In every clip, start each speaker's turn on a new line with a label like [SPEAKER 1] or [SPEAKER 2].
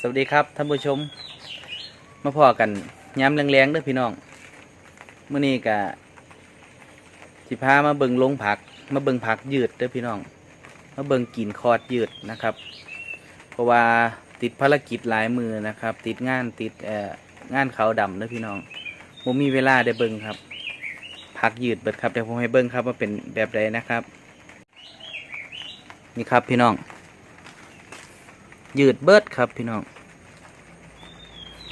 [SPEAKER 1] สวัสดีครับท่านผู้ชม มาพอกันย้ำแรงๆเด้อพี่น้องเมื่อนี้กะสิพามาเบิงลงผัก มาเบิงผักยืดเด้อพี่น้อง มาเบิงกินคอดยืดนะครับ เพราะว่าติดภารกิจหลายมือนะครับ ติดงานติดเอ่องานเขาดำเด้อพี่น้องผมมีเวลาได้เบิงครับผักยืดเบิดครับเดี๋ยวผมให้เบิงครับว่าเป็นแบบใดนะครับ นี่ครับพี่น้อง ยืดเบิดครับพี่น้อง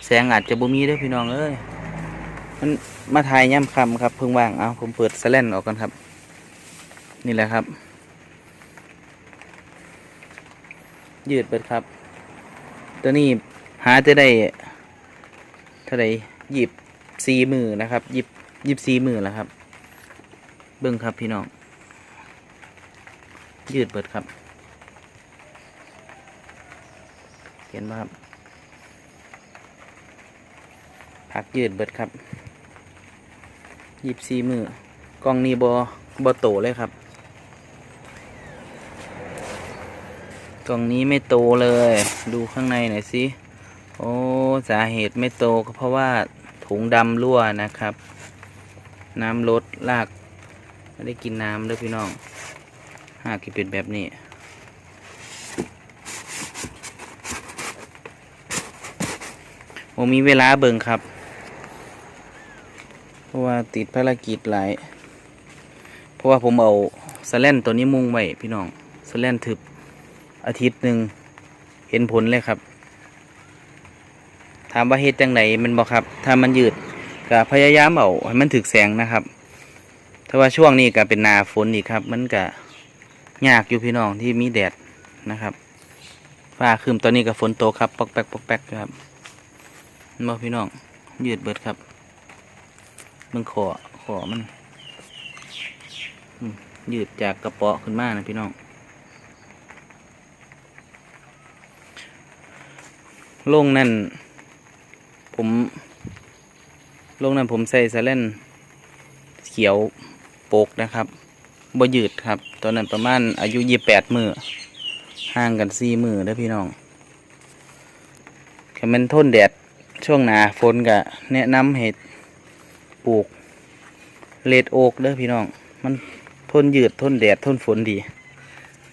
[SPEAKER 1] แสงอาจจะบ่มีด้อพี่น้องเอ้ยมันมาถ่ายย่ำคำครับเพิ่งว่างเอาผมเปิดสแลนออกกันครับ นี่แหละครับ ยืดเบิดครับ ตัวนี้หาจะได้เท่าไรหยิบซีมือนะครับหยิบหยิบซีมือแล้วครับ เบิ้งครับพี่น้อง ยืดเบิดครับ เห็นไหมครับผักยืดเบิดครับยีบซีมือกล้องนี้บอบอโตเลยครับ กล่องนี้ไม่โตเลย ดูข้างในหน่อยสิ โอ้สาเหตุไม่โตก็เพราะว่าถุงดำรั่วนะครับ น้ำลดลาก ไม่ได้กินน้ำเลยพี่น้องหากที่เป็นแบบนี้ ผมมีเวลาเบิ่งครับ เพราะว่าติดภารกิจหลาย เพราะว่าผมเอาสแลนตัวนี้มุ่งไว้พี่น้องสแลนทึบอาทิตย์หนึ่งเห็นผลเลยครับ ถามว่าเฮ็ดจังไหนมันบอกครับ ถ้ามันยืดก็พยายามเอาให้มันถึกแสงนะครับ ถ้าว่าช่วงนี้ก็เป็นนาฝนอีกครับ มันก็ยากอยู่พี่น้องที่มีแดดนะครับ ฟ้าคืมตอนนี้ก็ฝนตกครับปอกแป๊กปอกแป๊กครับ มาพี่น้อง ยืดเบิดครับมึงขอขอมัน ยืดจากกระเปาะขึ้นมานะพี่น้อง ลงนั่น ผม ลงนั่นผมใส่สแลนเขียวโปกนะครับบ่ยืดครับ ตอนนั้นประมาณอายุยี่แปดมือห่างกันสี่มือเด้อพี่น้องแค่มันทนแดด ช่วงหนาฝนก็แนะนำให้ปลูกเลดโอกเด้อพี่น้อง มันทนยืดทนแดดทนฝนดี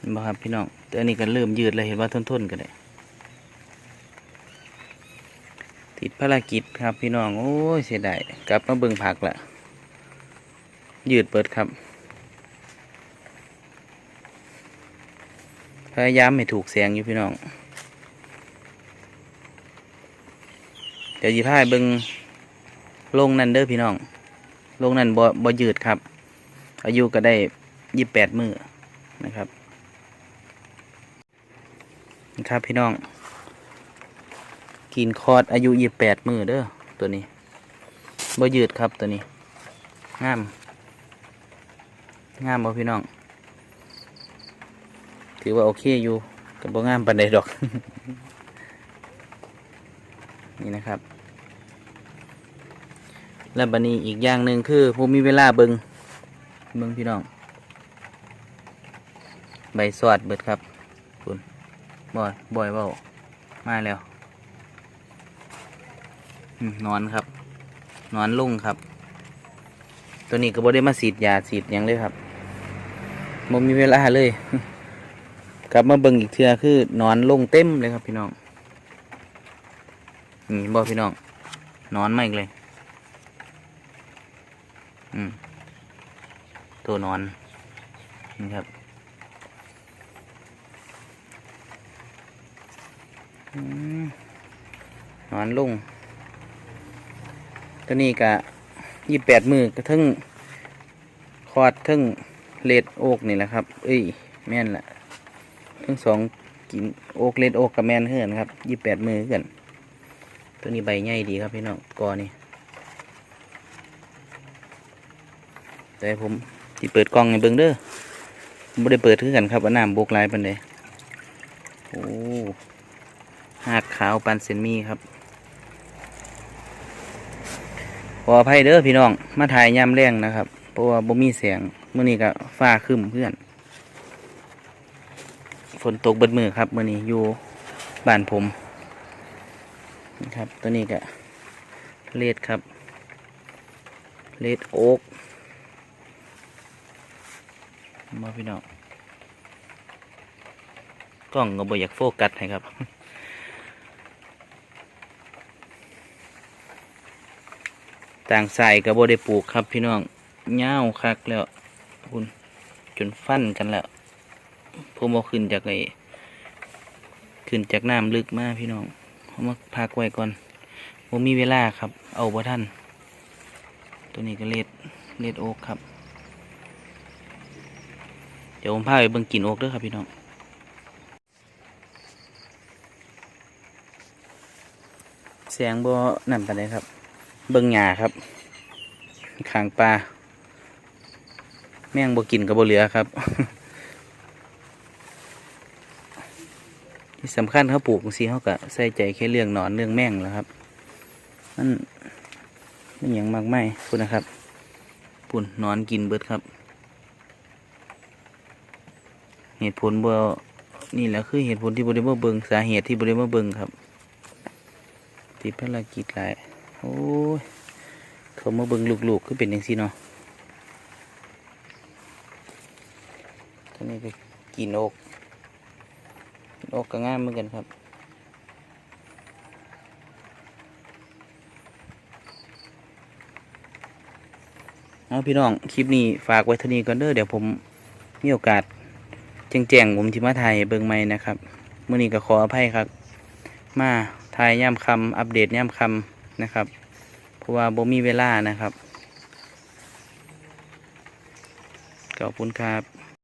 [SPEAKER 1] นบ่ครับพี่น้องแต่อันนี้ก็เริ่มยืดเลยเห็นว่าทนทนๆกันได้ติดภารกิจครับพี่น้อง โอ้ยเสียดายกลับมาเบิ่งผักละยืดเปิดครับ พยายามให้ถูกแสงอยู่พี่น้อง ดี๋ยวยีพายเบิงลงนั่นเด้อพี่น้อง ลงนั่นบ่บ่ยืดครับ อายุก็ได้ยี่แปดมือนะครับนะครับพี่น้อง กินคอดอายุยี่แปดมือเด้อตัวนี้บ่ยืดครับตัวนี้งามงามบ่พี่น้อง ถือว่าโอเคอยู่กับบ่งามปันใดดอก นี่นะครับ และบันนี้อีกอย่างหนึ่งคือผมมีเวลาเบิงเบิงพี่น้อง ใบสวัดเบิดครับคุณบอยบอยเบามาแล้วนอนครับ นอนลุ่งครับ ตัวนี้ก็บ่ได้มาสีดยาสีดยังเลยครับผมมีเวลาเลยกลับมาเบิงอีกเทือคือนอนลงเต็มเลยครับพี่น้องนี่บ่พี่น้องนอนมาอีกเลย อืม ตัวนอนนี่ครับอนอนลุงตัวนี้กะยี่แปดมือกระทึ่งคอดทึ่งเลดโอกนี่แหละครับ เอ้ย แม่นละทั้งสองกินโอกเลดโอกกับแม่นเฮือนครับยี่แปดมือกัน ตัวนี้ใบใหญ่ดีครับพี่น้องกอนี่ แต่ผมที่เปิดกล้องในเบิ้งเด้อผมไม่ได้เปิดคือกันครับว่าน้ำบกหลายปันเลยโอ้หากขาวปันเซนมีครับขออภัยเด้อพี่น้อง มาถ่ายยามแรงนะครับ เพราะว่าบ่มีเสียงเมื่อนี้ก็ฟ้าคึ้มเพื่อน ฝนตกเบิดมือครับเมื่อนี้อยู่บ้านผมนะครับ ตัวนี้ก็เลดครับ เลดโอ๊ก มาพี่น้องกล้องก็บ่อยากโฟกัสให้ครับต่างสายก็บ่ได้ปลูกครับพี่น้องเง่าคักแล้วคุณจนฟันกันแล้วผมเอาขึ้นจากไอ้ขึ้นจากน้ำลึกมากพี่น้องเอามาพักไว้ก่อนผมมีเวลาครับ เอาบ่ท่านตัวนี้ก็เลดเลดโอ๊กครับ ดี๋ยวผมพาไปเบิ่งกินอกเด้วยครับพี่น้องเสียงบ่นั่นปานใดครับ เบิ่งหญ้าครับขางปลาแม่งบ่กินกับบ่เหลือครับ ที่สำคัญเขาปลูกสิเขาก็ใส่ใจแค่เรื่องหนอนเรื่องแม่งแหล้วครับมันมันหยังมากไม่คุณนะครับ ปุ่นนอนกินเบิดครับ เหตุผลเบ่นี่แหละคือเหตุผลที่บริมาเบิงสาเหตุที่บริมาเบิงครับ ติดภารกิจหลาย โอ้ยเขามาเบิงลูกๆคือเป็นอย่างซี่เนาะท่านี้ก็กินอกกินอกก็ง่ายเหมือนกันครับเอาพี่น้อง คลิปนี้ฝากไว้เท่านี้ก่อนเด้อเดี๋ยวผมมีโอกาส แจงๆผมที่มาถ่ายเบิ่งไม่นะครับเมื่อนี้ก็ขออภัยครับ มาถ่ายย่ำคำอัปเดตย่ำคำนะครับ เพราะว่าบ่มีเวลานะครับขอบคุณครับ